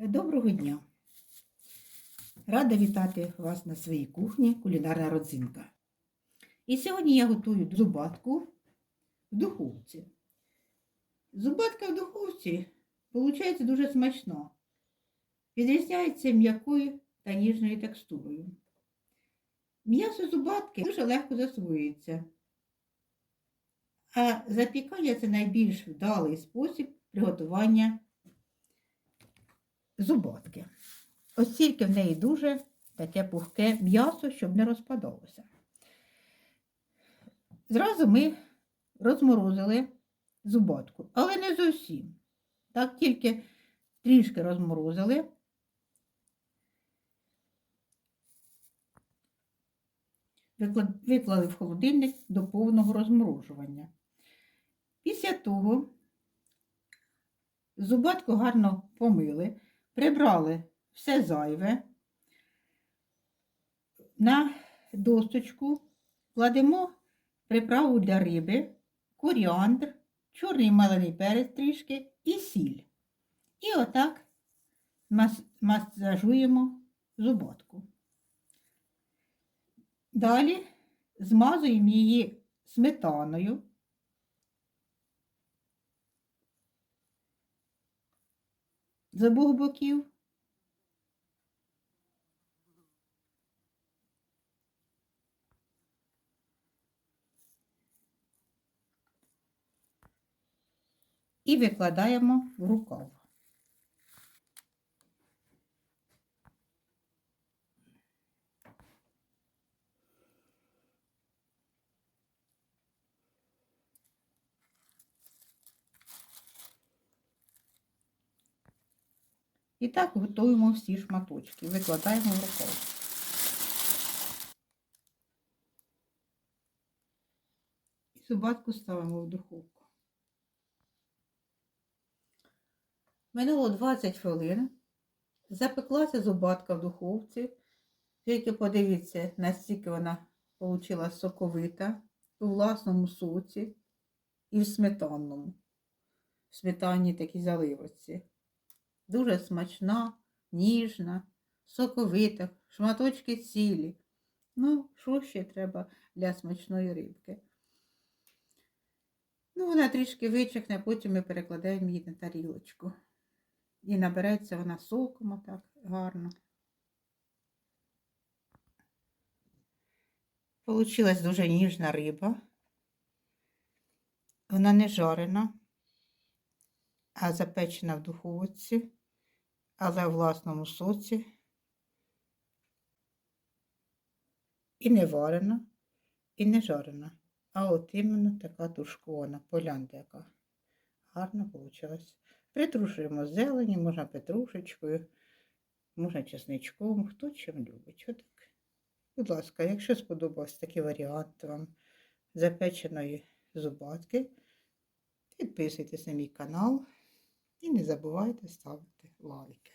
Доброго дня! Рада вітати вас на своїй кухні кулінарна родзинка. І сьогодні я готую зубатку в духовці. Зубатка в духовці виходить дуже смачно. Відрізняється м'якою та ніжною текстурою. М'ясо зубатки дуже легко засвоюється. А запікання це найбільш вдалий спосіб приготування зубатки. Ось тільки в неї дуже таке пухке м'ясо, щоб не розпадалося. Зразу ми розморозили зубатку, але не зовсім. Так тільки трішки розморозили. Виклали в холодильник до повного розморожування. Після того зубатку гарно помили, прибрали все зайве. На досточку кладемо приправу для риби, коріандр, чорний мелений перець трішки і сіль. І отак масажуємо зубатку. Далі змазуємо її сметаною. З обох боків. І викладаємо в рукав. І так готуємо всі шматочки. Викладаємо в рукав. І зубатку ставимо в духовку. Минуло 20 хвилин. Запеклася зубатка в духовці. Тільки подивіться, наскільки вона вийшла соковита у власному соці і в сметанному. В сметанній такій заливочці. Дуже смачна, ніжна, соковита, шматочки цілі. Ну, що ще треба для смачної рибки? Ну, вона трішки вичахне, потім ми перекладаємо її на тарілочку. І набереться вона соком отак гарно. Получилась дуже ніжна риба. Вона не жарена, а запечена в духовці, але в власному соці. І не варена, і не жарена. А от іменно така тушкована, полянка яка. Гарно вийшла. Притрушуємо зелені, можна петрушечкою, можна чесничком, хто чим любить. Отак. Будь ласка, якщо сподобався такий варіант вам запеченої зубатки, підписуйтесь на мій канал і не забувайте ставити лайки.